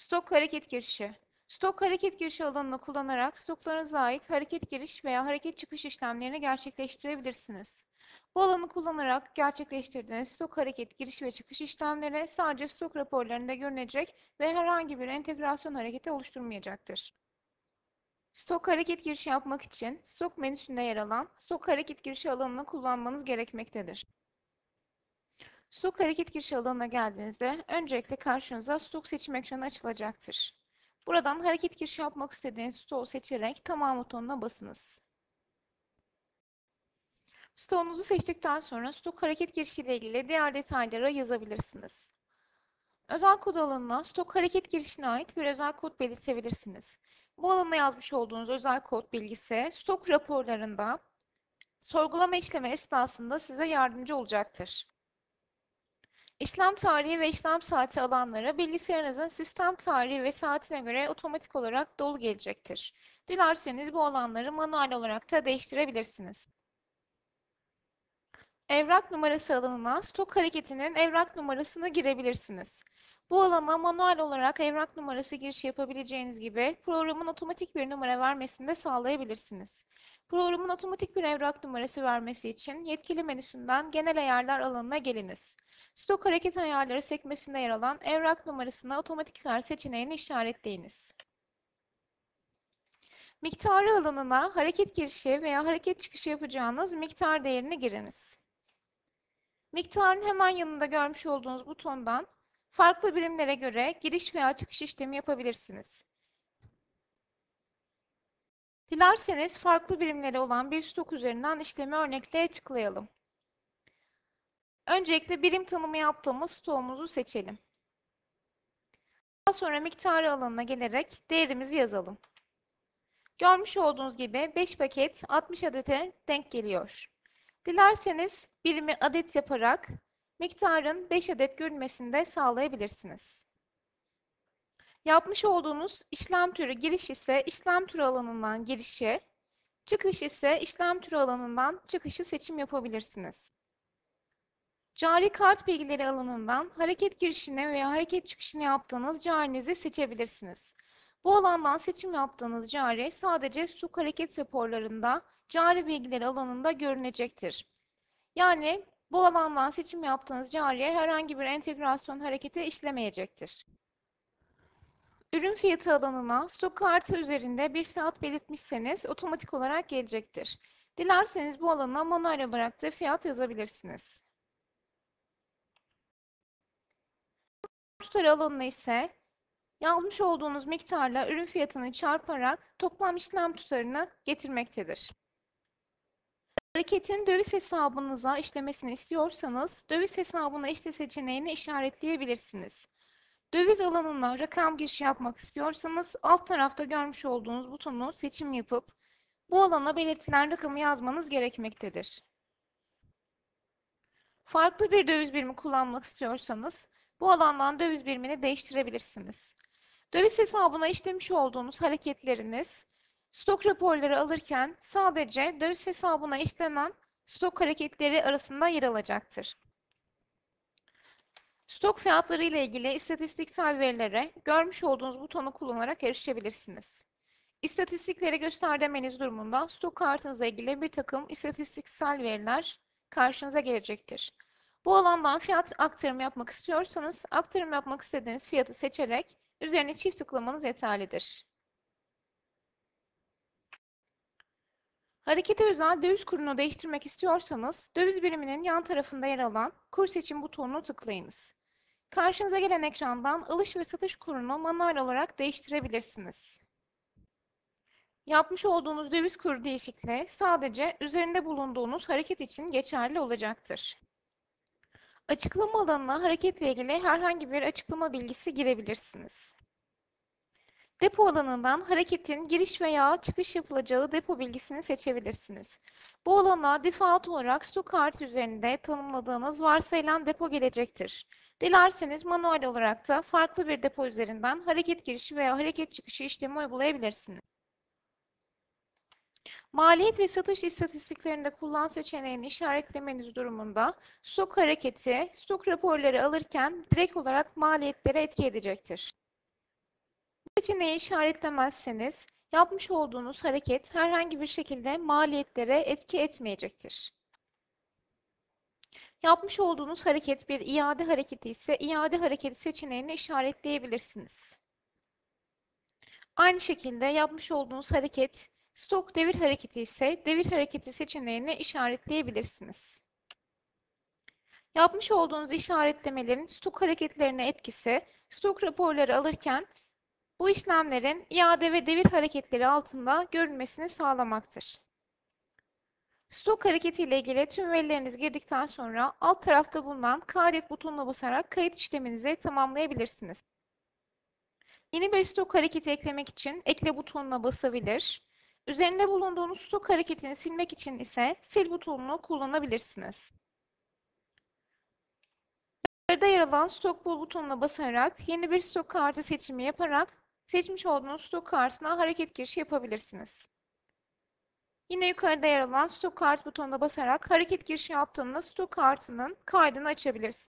Stok hareket girişi. Stok hareket girişi alanını kullanarak stoklarınıza ait hareket giriş veya hareket çıkış işlemlerini gerçekleştirebilirsiniz. Bu alanı kullanarak gerçekleştirdiğiniz stok hareket giriş ve çıkış işlemleri sadece stok raporlarında görünecek ve herhangi bir entegrasyon hareketi oluşturmayacaktır. Stok hareket girişi yapmak için stok menüsünde yer alan stok hareket girişi alanını kullanmanız gerekmektedir. Stok hareket girişi alanına geldiğinizde öncelikle karşınıza stok seçim ekranı açılacaktır. Buradan hareket girişi yapmak istediğiniz stoğu seçerek tamam butonuna basınız. Stoğunuzu seçtikten sonra stok hareket girişi ile ilgili diğer detayları yazabilirsiniz. Özel kod alanına stok hareket girişine ait bir özel kod belirtebilirsiniz. Bu alana yazmış olduğunuz özel kod bilgisi stok raporlarında sorgulama işlemi esnasında size yardımcı olacaktır. İşlem tarihi ve işlem saati alanları bilgisayarınızın sistem tarihi ve saatine göre otomatik olarak dolu gelecektir. Dilerseniz bu alanları manuel olarak da değiştirebilirsiniz. Evrak numarası alanına stok hareketinin evrak numarasını girebilirsiniz. Bu alana manuel olarak evrak numarası girişi yapabileceğiniz gibi programın otomatik bir numara vermesini de sağlayabilirsiniz. Programın otomatik bir evrak numarası vermesi için yetkili menüsünden genel ayarlar alanına geliniz. Stok hareket ayarları sekmesinde yer alan evrak numarasına otomatik ver seçeneğini işaretleyiniz. Miktarı alanına hareket girişi veya hareket çıkışı yapacağınız miktar değerini giriniz. Miktarın hemen yanında görmüş olduğunuz butondan farklı birimlere göre giriş veya çıkış işlemi yapabilirsiniz. Dilerseniz farklı birimleri olan bir stok üzerinden işlemi örnekle açıklayalım. Öncelikle birim tanımı yaptığımız stoğumuzu seçelim. Daha sonra miktarı alanına gelerek değerimizi yazalım. Görmüş olduğunuz gibi 5 paket 60 adete denk geliyor. Dilerseniz birimi adet yaparak miktarın 5 adet görünmesini de sağlayabilirsiniz. Yapmış olduğunuz işlem türü giriş ise işlem türü alanından girişi, çıkış ise işlem türü alanından çıkışı seçim yapabilirsiniz. Cari kart bilgileri alanından hareket girişini veya hareket çıkışını yaptığınız carinizi seçebilirsiniz. Bu alandan seçim yaptığınız cari sadece stok hareket raporlarında cari bilgileri alanında görünecektir. Yani bu alandan seçim yaptığınız cariye herhangi bir entegrasyon hareketi işlemeyecektir. Ürün fiyatı alanına stok kartı üzerinde bir fiyat belirtmişseniz otomatik olarak gelecektir. Dilerseniz bu alana manuel olarak da fiyat yazabilirsiniz. Tutar alanına ise yazmış olduğunuz miktarla ürün fiyatını çarparak toplam işlem tutarını getirmektedir. Hareketin döviz hesabınıza işlemesini istiyorsanız döviz hesabına işle seçeneğini işaretleyebilirsiniz. Döviz alanına rakam girişi yapmak istiyorsanız alt tarafta görmüş olduğunuz butonu seçim yapıp bu alana belirtilen rakamı yazmanız gerekmektedir. Farklı bir döviz birimi kullanmak istiyorsanız bu alandan döviz birimini değiştirebilirsiniz. Döviz hesabına işlemiş olduğunuz hareketleriniz stok raporları alırken sadece döviz hesabına işlenen stok hareketleri arasında yer alacaktır. Stok fiyatları ile ilgili istatistiksel verilere görmüş olduğunuz butonu kullanarak erişebilirsiniz. İstatistikleri göster demeniz durumunda stok kartınızla ilgili bir takım istatistiksel veriler karşınıza gelecektir. Bu alandan fiyat aktarımı yapmak istiyorsanız aktarım yapmak istediğiniz fiyatı seçerek üzerine çift tıklamanız yeterlidir. Harekete özel döviz kurunu değiştirmek istiyorsanız döviz biriminin yan tarafında yer alan kur seçim butonunu tıklayınız. Karşınıza gelen ekrandan alış ve satış kurunu manuel olarak değiştirebilirsiniz. Yapmış olduğunuz döviz kuru değişikliği sadece üzerinde bulunduğunuz hareket için geçerli olacaktır. Açıklama alanına hareketle ilgili herhangi bir açıklama bilgisi girebilirsiniz. Depo alanından hareketin giriş veya çıkış yapılacağı depo bilgisini seçebilirsiniz. Bu alana default olarak stok kartı üzerinde tanımladığınız varsayılan depo gelecektir. Dilerseniz manuel olarak da farklı bir depo üzerinden hareket girişi veya hareket çıkışı işlemi uygulayabilirsiniz. Maliyet ve satış istatistiklerinde kullan seçeneğini işaretlemeniz durumunda stok hareketi, stok raporları alırken direkt olarak maliyetlere etki edecektir. Seçeneği işaretlemezseniz yapmış olduğunuz hareket herhangi bir şekilde maliyetlere etki etmeyecektir. Yapmış olduğunuz hareket bir iade hareketi ise iade hareketi seçeneğini işaretleyebilirsiniz. Aynı şekilde yapmış olduğunuz hareket stok devir hareketi ise devir hareketi seçeneğini işaretleyebilirsiniz. Yapmış olduğunuz işaretlemelerin stok hareketlerine etkisi, stok raporları alırken bu işlemlerin iade ve devir hareketleri altında görülmesini sağlamaktır. Stok hareketi ile ilgili tüm verileriniz girdikten sonra alt tarafta bulunan kaydet butonuna basarak kayıt işleminizi tamamlayabilirsiniz. Yeni bir stok hareketi eklemek için ekle butonuna basabilir. Üzerinde bulunduğunuz stok hareketini silmek için ise sil butonunu kullanabilirsiniz. Yukarıda yer alan stok bul butonuna basarak yeni bir stok kartı seçimi yaparak seçmiş olduğunuz stok kartına hareket girişi yapabilirsiniz. Yine yukarıda yer alan stok kart butonuna basarak hareket girişi yaptığınızda stok kartının kaydını açabilirsiniz.